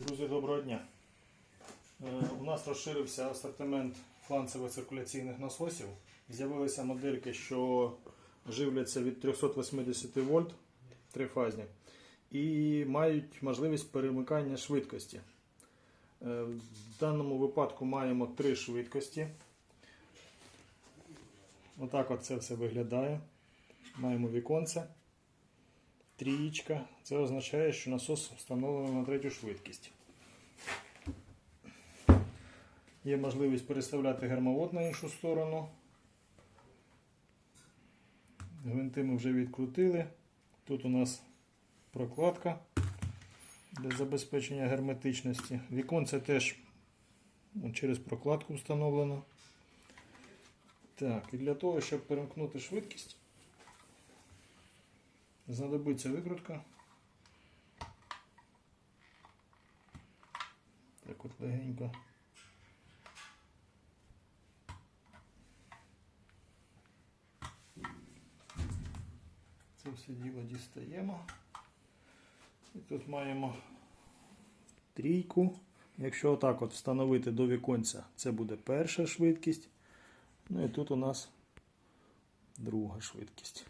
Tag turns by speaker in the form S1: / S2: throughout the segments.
S1: Друзі, доброго дня. Е, У нас розширився асортимент фланцевих циркуляційних насосів. З'явилися модельки, що живляться від 380 вольт трифазні і мають можливість перемикання швидкості. Е, В даному випадку маємо три швидкості. Отак от це все виглядає. Маємо віконце. Трієчка. Це означає, що насос встановлено на третю швидкість. Є можливість переставляти гермовод на іншу сторону. Гвинти ми вже відкрутили. Тут у нас прокладка для забезпечення герметичності. Віконце теж ну, через прокладку встановлено. Так, і для того, щоб перемкнути швидкість, знадобиться викрутка. Так от легенько. Це все діло дістаємо. І тут маємо трійку. Якщо отак от встановити до віконця, це буде перша швидкість. Ну і тут у нас друга швидкість.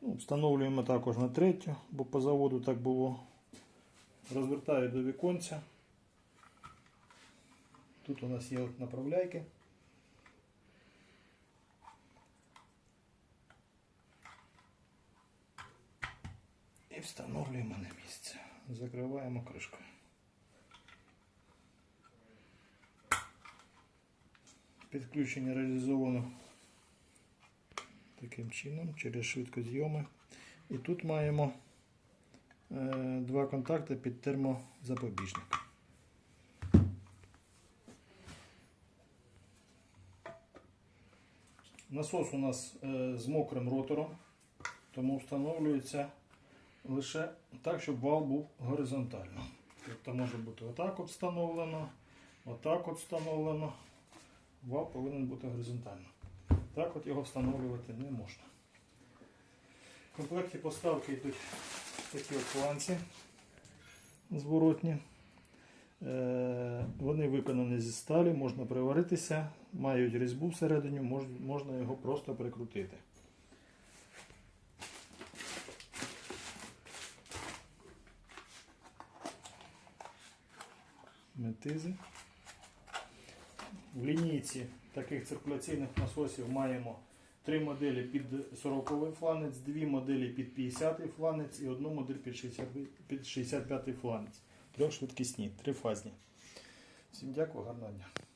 S1: Ну, Встановлюємо також на третю, бо по заводу так було. Розвертаю до віконця. Тут у нас є направляйки. І встановлюємо на місце. Закриваємо кришкою. Підключення реалізовано таким чином через швидкозйоми. І тут маємо е, два контакти під термозапобіжник. Насос у нас е, з мокрим ротором, тому встановлюється лише так, щоб вал був горизонтально. Тобто може бути отак от встановлено, отак от встановлено. Вал повинен бути горизонтально. Так от його встановлювати не можна. В комплекті поставки йдуть такі от фланці зворотні. Е, Вони виконані зі сталі, можна приваритися, мають різьбу всередині, можна його просто прикрутити. Метизи. В лінійці таких циркуляційних насосів маємо три моделі під 40 фланець, дві моделі під 50-й фланець і одну модель під 60 під 65 фланець. Трьохшвидкісні, трифазні. Всім дякую, гарного дня.